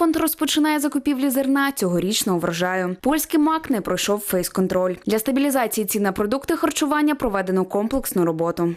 фонд розпочинає закупівлі зерна цьогорічного врожаю. Польський мак не пройшов фейс-контроль. Для стабілізації цін на продукти харчування проведено комплексну роботу.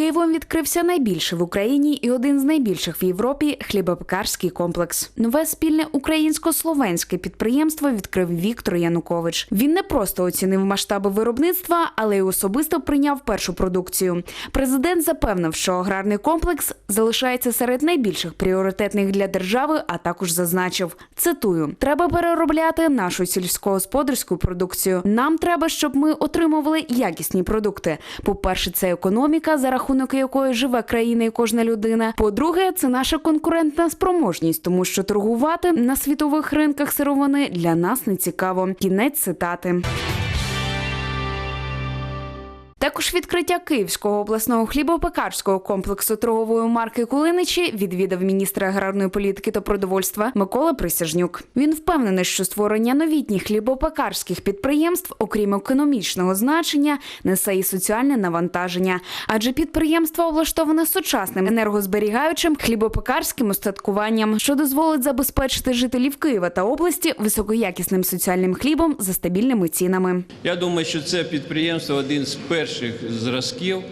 Києвом відкрився найбільший в Україні і один з найбільших в Європі хлібопекарський комплекс. Нове спільне українсько-словенське підприємство відкрив Віктор Янукович. Він не просто оцінив масштаби виробництва, але й особисто прийняв першу продукцію. Президент запевнив, що аграрний комплекс залишається серед найбільших пріоритетних для держави, а також зазначив: цитую: треба переробляти нашу сільськогосподарську продукцію. Нам треба, щоб ми отримували якісні продукти. По-перше, це економіка, за рахунок якої живе країна і кожна людина. По-друге, це наша конкурентна спроможність, тому що торгувати на світових ринках сировини для нас не цікаво. Кінець цитати. Також відкриття Київського обласного хлібопекарського комплексу торгової марки Кулиничі відвідав міністр аграрної політики та продовольства Микола Присяжнюк. Він впевнений, що створення новітніх хлібопекарських підприємств, окрім економічного значення, несе і соціальне навантаження, адже підприємство облаштоване сучасним енергозберігаючим хлібопекарським устаткуванням, що дозволить забезпечити жителів Києва та області високоякісним соціальним хлібом за стабільними цінами. Я думаю, що це підприємство один з перших зразків,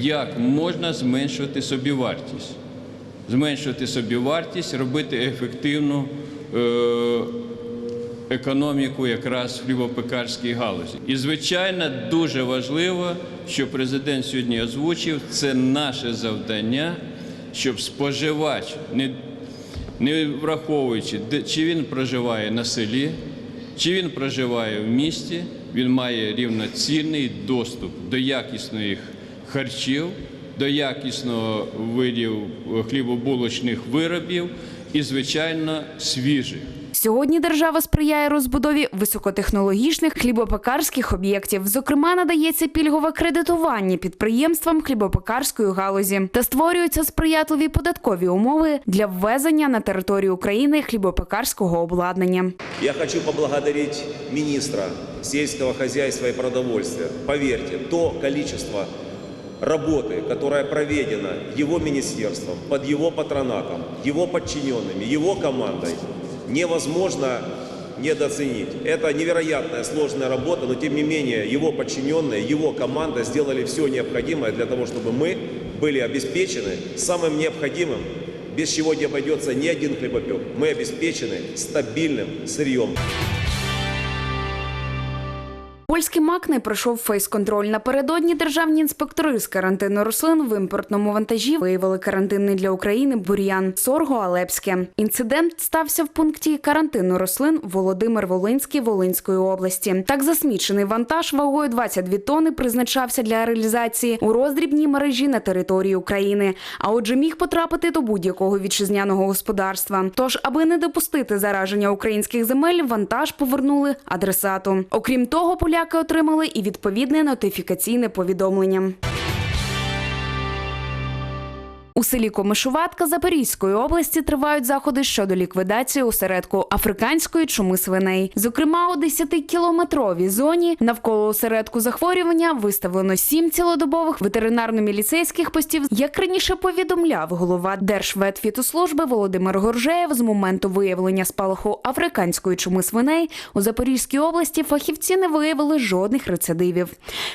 як можна зменшувати собівартість. Зменшувати собівартість, робити ефективну е, економіку якраз в хлібопекарській галузі. І, звичайно, дуже важливо, що президент сьогодні озвучив, це наше завдання, щоб споживач, не враховуючи, чи він проживає на селі, чи він проживає в місті, він має рівноцінний доступ до якісних харчів, до якісного видів хлібобулочних виробів і, звичайно, свіжих. Сьогодні держава сприяє розбудові високотехнологічних хлібопекарських об'єктів. Зокрема, надається пільгове кредитування підприємствам хлібопекарської галузі та створюються сприятливі податкові умови для ввезення на територію України хлібопекарського обладнання. Я хочу поблагодарить министра сельского хозяйства и продовольствия. Поверьте, то количество работы, которая проведена его министерством, под его патронатом, его подчиненными, его командой, невозможно недооценить. Это невероятная сложная работа, но тем не менее его подчиненные, его команда сделали все необходимое для того, чтобы мы были обеспечены самым необходимым, без чего не обойдется ни один хлебопек. Мы обеспечены стабильным сырьем. Польський мак не пройшов фейс-контроль. Напередодні державні інспектори з карантину рослин в імпортному вантажі виявили карантинний для України бур'ян сорго Алепське. Інцидент стався в пункті карантину рослин Володимир Волинський Волинської області. Так засмічений вантаж вагою 22 тони призначався для реалізації у роздрібній мережі на території України. А отже, міг потрапити до будь-якого вітчизняного господарства. Тож, аби не допустити зараження українських земель, вантаж повернули адресату. Окрім того, поляки отримали і відповідне нотифікаційне повідомлення. У селі Комишуватка Запорізької області тривають заходи щодо ліквідації осередку африканської чуми свиней. Зокрема, у 10-кілометровій зоні навколо осередку захворювання виставлено сім цілодобових ветеринарно-міліцейських постів. Як раніше повідомляв голова Держветфітослужби Володимир Горжеєв, з моменту виявлення спалаху африканської чуми свиней у Запорізькій області фахівці не виявили жодних рецидивів.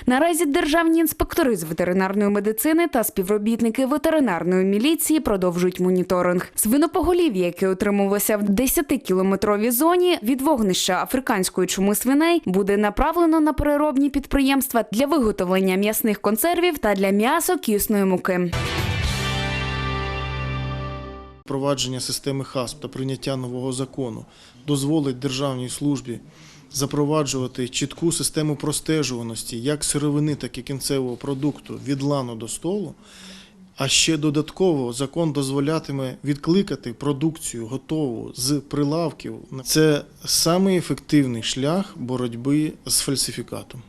Наразі державні інспектори з ветеринарної медицини та співробітники ветеринарної міліції продовжують моніторинг. Свинопоголів'я, яке отримувалося в 10-кілометровій зоні від вогнища африканської чуми свиней, буде направлено на переробні підприємства для виготовлення м'ясних консервів та для м'ясо-кісної муки. Впровадження системи ХАСП та прийняття нового закону дозволить державній службі запроваджувати чітку систему простежуваності як сировини, так і кінцевого продукту від лану до столу. А ще додатково закон дозволятиме відкликати продукцію готову з прилавків. Це самий ефективний шлях боротьби з фальсифікатом.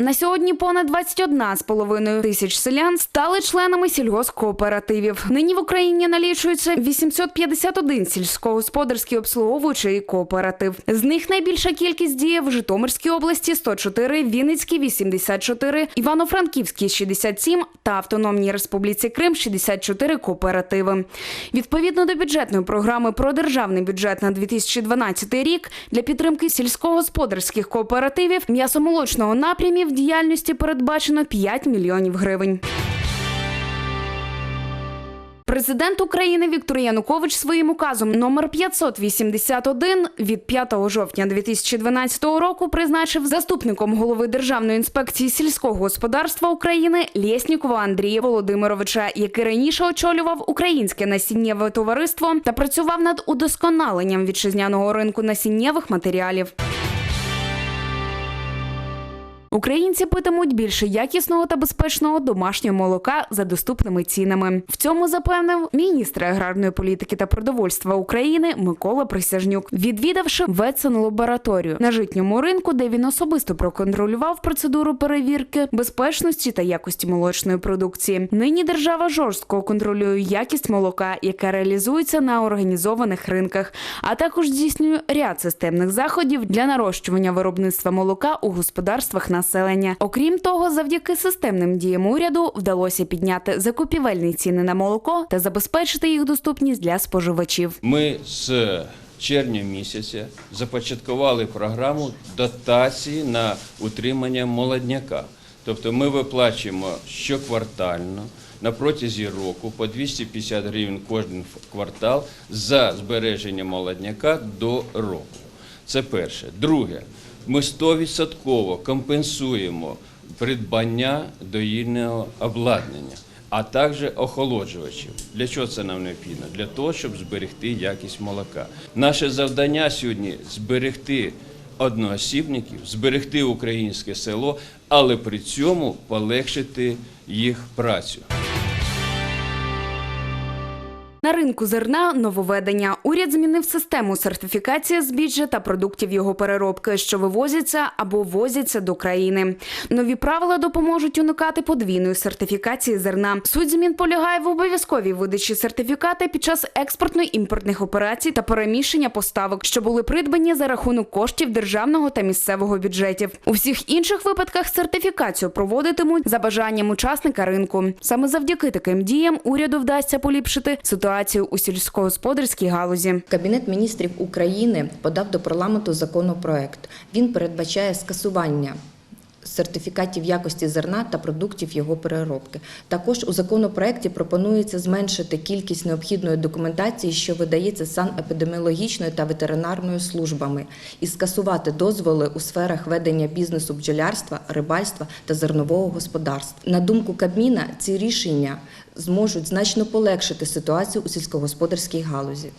На сьогодні понад 21,5 тисяч селян стали членами сільгоспкооперативів. Нині в Україні налічується 851 сільськогосподарський обслуговуючий кооператив. З них найбільша кількість діє в Житомирській області 104, Вінницькій 84, Івано-Франківській 67 та Автономній Республіці Крим 64 кооперативи. Відповідно до бюджетної програми про державний бюджет на 2012 рік для підтримки сільськогосподарських кооперативів м'ясомолочного напрямів діяльності передбачено 5 мільйонів гривень. Президент України Віктор Янукович своїм указом номер 581 від 5 жовтня 2012 року призначив заступником голови Державної інспекції сільського господарства України Лєснікова Андрія Володимировича, який раніше очолював українське насіннєве товариство та працював над удосконаленням вітчизняного ринку насіннєвих матеріалів. Українці питимуть більше якісного та безпечного домашнього молока за доступними цінами. В цьому запевнив міністр аграрної політики та продовольства України Микола Присяжнюк, відвідавши ветсанлабораторію на житньому ринку, де він особисто проконтролював процедуру перевірки безпечності та якості молочної продукції. Нині держава жорстко контролює якість молока, яке реалізується на організованих ринках, а також здійснює ряд системних заходів для нарощування виробництва молока у господарствах населення. Окрім того, завдяки системним діям уряду вдалося підняти закупівельні ціни на молоко та забезпечити їх доступність для споживачів. Ми з червня місяця започаткували програму дотації на утримання молодняка. Тобто ми виплачуємо щоквартально на протязі року по 250 гривень кожен квартал за збереження молодняка до року. Це перше. Друге, ми 100% компенсуємо придбання доїльного обладнання, а також охолоджувачів. Для чого це нам необхідно? Для того, щоб зберегти якість молока. Наше завдання сьогодні зберегти одноосібників, зберегти українське село, але при цьому полегшити їх працю. На ринку зерна нововведення. Уряд змінив систему сертифікації збіжжя та продуктів його переробки, що вивозяться або ввозяться до країни. Нові правила допоможуть уникати подвійної сертифікації зерна. Суть змін полягає в обов'язковій видачі сертифікати під час експортно-імпортних операцій та переміщення поставок, що були придбані за рахунок коштів державного та місцевого бюджетів. У всіх інших випадках сертифікацію проводитимуть за бажанням учасника ринку. Саме завдяки таким діям уряду вдасться поліпшити ситуацію у сільськогосподарській галузі. Кабінет міністрів України подав до парламенту законопроект. Він передбачає скасування сертифікатів якості зерна та продуктів його переробки. Також у законопроекті пропонується зменшити кількість необхідної документації, що видається санепідеміологічною та ветеринарною службами, і скасувати дозволи у сферах ведення бізнесу бджолярства, рибальства та зернового господарства. На думку Кабміна, ці рішення зможуть значно полегшити ситуацію у сільськогосподарській галузі.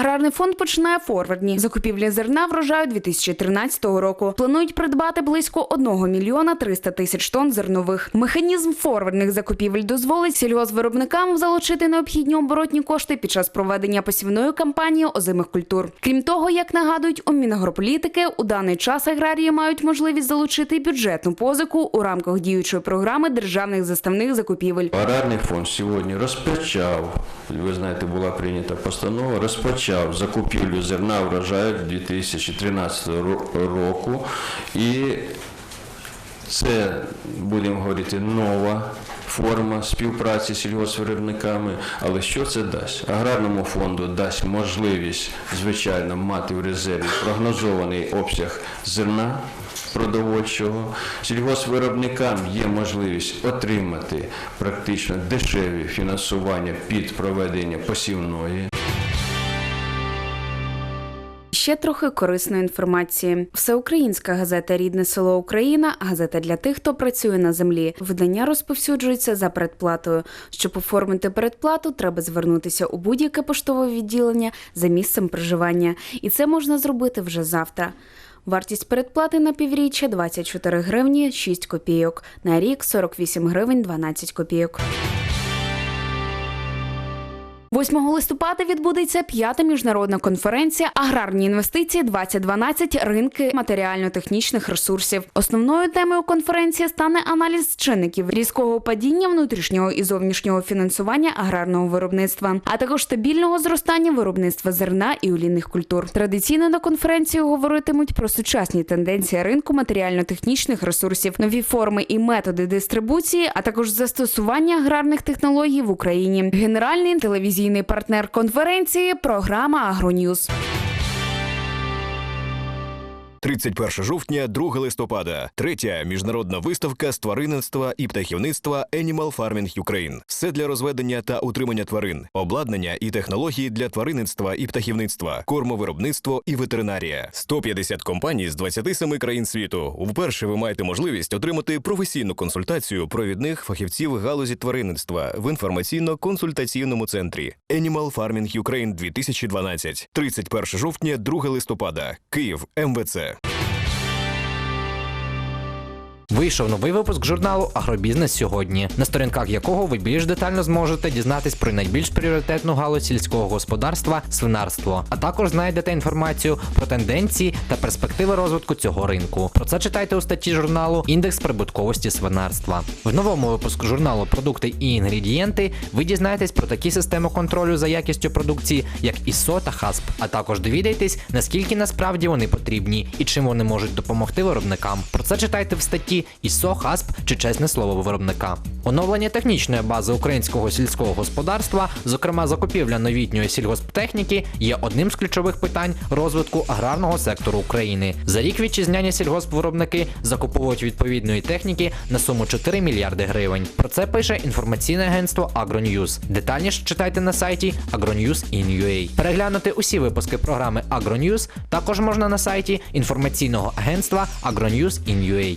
Аграрний фонд починає форвардні закупівлі зерна врожаю 2013 року. Планують придбати близько 1 мільйона 300 тисяч тонн зернових. Механізм форвардних закупівель дозволить сільгоспвиробникам залучити необхідні оборотні кошти під час проведення посівної кампанії озимих культур. Крім того, як нагадують у Мінагрополітики, у даний час аграрії мають можливість залучити бюджетну позику у рамках діючої програми державних заставних закупівель. Аграрний фонд сьогодні розпочав, ви знаєте, була прийнята постанова, розпочав закупівлю зерна врожаю 2013 року. І це, будемо говорити, нова форма співпраці з сільгоспвиробниками. Але що це дасть? Аграрному фонду дасть можливість, звичайно, мати в резерві прогнозований обсяг зерна продовольчого. Сільгоспвиробникам є можливість отримати практично дешеві фінансування під проведення посівної. Ще трохи корисної інформації. Всеукраїнська газета Рідне село Україна газета для тих, хто працює на землі. Видання розповсюджується за передплатою. Щоб оформити передплату, треба звернутися у будь-яке поштове відділення за місцем проживання, і це можна зробити вже завтра. Вартість передплати на півріччя 24 гривні 6 копійок, на рік 48 гривень 12 копійок. 8 листопада відбудеться п'ята міжнародна конференція Аграрні інвестиції 2012 ринки матеріально-технічних ресурсів. Основною темою конференції стане аналіз чинників різкого падіння внутрішнього і зовнішнього фінансування аграрного виробництва, а також стабільного зростання виробництва зерна і олійних культур. Традиційно на конференції говоритимуть про сучасні тенденції ринку матеріально-технічних ресурсів, нові форми і методи дистрибуції, а також застосування аграрних технологій в Україні. Генеральний телевізійний партнер конференції програма Агроньюз. 31 жовтня, 2 листопада, третя міжнародна виставка з тваринництва і птахівництва Animal Farming Ukraine. Все для розведення та утримання тварин, обладнання і технології для тваринництва і птахівництва, кормовиробництво і ветеринарія. 150 компаній з 27 країн світу. Вперше ви маєте можливість отримати професійну консультацію провідних фахівців галузі тваринництва в інформаційно-консультаційному центрі Animal Farming Ukraine 2012. 31 жовтня, 2 листопада, Київ, МВЦ. Вийшов новий випуск журналу Агробізнес сьогодні, на сторінках якого ви більш детально зможете дізнатись про найбільш пріоритетну галузь сільського господарства свинарство, а також знайдете інформацію про тенденції та перспективи розвитку цього ринку. Про це читайте у статті журналу Індекс прибутковості свинарства. В новому випуску журналу Продукти і інгредієнти ви дізнаєтесь про такі системи контролю за якістю продукції, як ISO та HASP, а також довідаєтесь, наскільки насправді вони потрібні і чим вони можуть допомогти виробникам. Про це читайте в статті ISO, HASP чи чесне слово виробника. Оновлення технічної бази українського сільського господарства, зокрема закупівля новітньої сільгосптехніки, є одним з ключових питань розвитку аграрного сектору України. За рік вітчизняні сільгоспвиробники закуповують відповідної техніки на суму 4 мільярди гривень. Про це пише інформаційне агентство AgroNews. Детальніше читайте на сайті agronews.in.ua. Переглянути усі випуски програми AgroNews також можна на сайті інформаційного агентства agronews.in.ua.